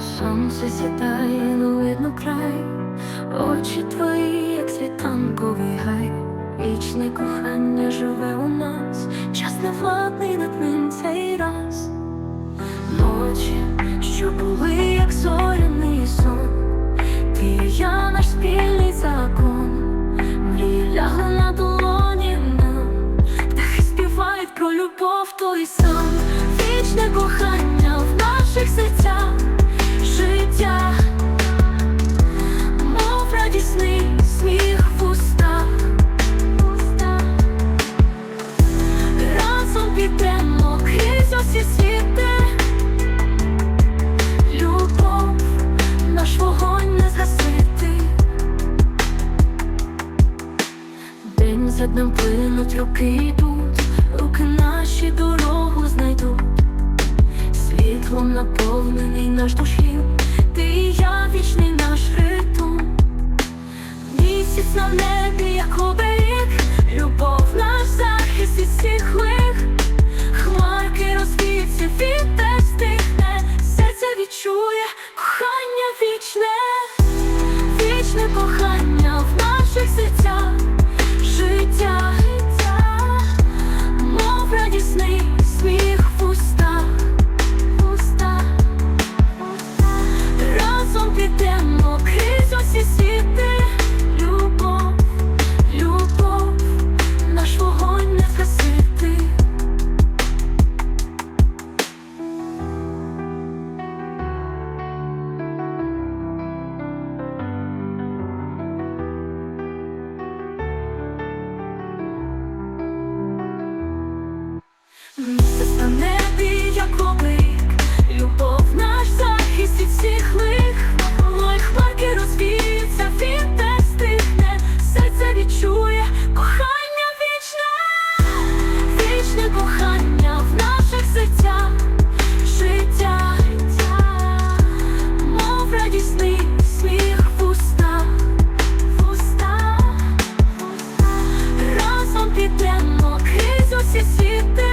Сонце сідає, не видно край, очі твої, як світанковий гай, вічне кохання живе у нас, час не владний цей раз. Ночі, що були, як зоряний сон, ти і я наш спільний закон, мрії лягли на долоні нам, птахи співають про любов, той сам, вічне кохання сміх в устах, разом підемо крізь усі світи. Любов, наш вогонь не згасити. День за днем плинуть, роки йдуть, руки наші дорогу знайдуть. Світлом наповнений наш душів, небі, любов наш захист лих, хмарки розвіються, вітер стихне, серце відчує кохання вічне, вічне кохання в наших серцях, життя, мов радісний сміх в устах, в устах, разом піде. підемо крізь усі світи.